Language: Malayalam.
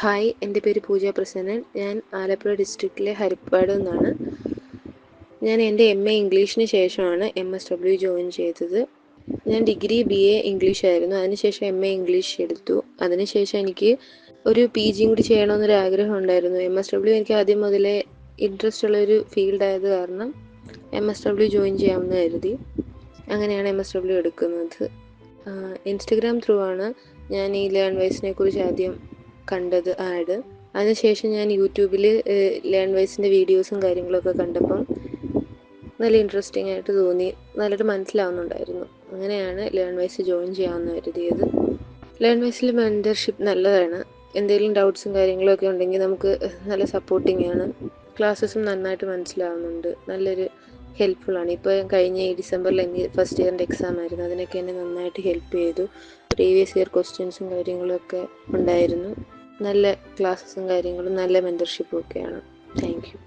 ഹായ് എന്റെ പേര് പൂജ പ്രസന്നൻ. ഞാൻ ആലപ്പുഴ ഡിസ്ട്രിക്റ്റിലെ ഹരിപ്പാട് നിന്നാണ്. ഞാൻ എന്റെ എം എ ഇംഗ്ലീഷിന് ശേഷമാണ് എം എസ് ഡബ്ല്യു ജോയിൻ ചെയ്തത്. ഞാൻ ഡിഗ്രി ബി എ ഇംഗ്ലീഷ് ആയിരുന്നു. അതിനുശേഷം എം എ ഇംഗ്ലീഷ് എടുത്തു. അതിനുശേഷം എനിക്ക് ഒരു പി ജിയും കൂടി ചെയ്യണമെന്നൊരു ആഗ്രഹം ഉണ്ടായിരുന്നു. എം എസ് ഡബ്ല്യു എനിക്ക് ആദ്യം മുതലേ ഇൻട്രസ്റ്റ് ഉള്ളൊരു ഫീൽഡ് ആയത് കാരണം എം എസ് ഡബ്ല്യു ജോയിൻ ചെയ്യാമെന്ന് കരുതി. അങ്ങനെയാണ് എം എസ് ഡബ്ല്യു എടുക്കുന്നത്. ഇൻസ്റ്റഗ്രാം ത്രൂ ആണ്. ഞാൻ ഈ ലേൺ വൈസിനെ കുറിച്ച് ആദ്യം കണ്ടത് ആഡ്. അതിനുശേഷം ഞാൻ യൂട്യൂബിൽ ലേൺ വൈസിന്റെ വീഡിയോസും കാര്യങ്ങളൊക്കെ കണ്ടപ്പം നല്ല ഇൻട്രസ്റ്റിംഗ് ആയിട്ട് തോന്നി. നല്ലൊരു മനസ്സിലാവുന്നുണ്ടായിരുന്നു. അങ്ങനെയാണ് ലേൺ വൈസ് ജോയിൻ ചെയ്യാമെന്ന് കരുതിയത്. ലേൺ വൈസിൽ മെന്റർഷിപ്പ് നല്ലതാണ്. എന്തെങ്കിലും ഡൗട്ട്സും കാര്യങ്ങളൊക്കെ ഉണ്ടെങ്കിൽ നമുക്ക് നല്ല സപ്പോർട്ടിംഗ് ആണ്. ക്ലാസ്സസും നന്നായിട്ട് മനസ്സിലാവുന്നുണ്ട്. നല്ലൊരു ഹെൽപ്ഫുൾ ആണ്. ഇപ്പോൾ കഴിഞ്ഞ ഈ ഡിസംബറിൽ എനിക്ക് ഫസ്റ്റ് ഇയറിന്റെ എക്സാം ആയിരുന്നു. അതിനൊക്കെ എന്നെ നന്നായിട്ട് ഹെൽപ്പ് ചെയ്തു. പ്രീവിയസ് ഇയർ ക്വസ്റ്റ്യൻസും കാര്യങ്ങളൊക്കെ ഉണ്ടായിരുന്നു. നല്ല ക്ലാസ്സസും കാര്യങ്ങളും നല്ല മെന്റർഷിപ്പും ഒക്കെയാണ്. Thank you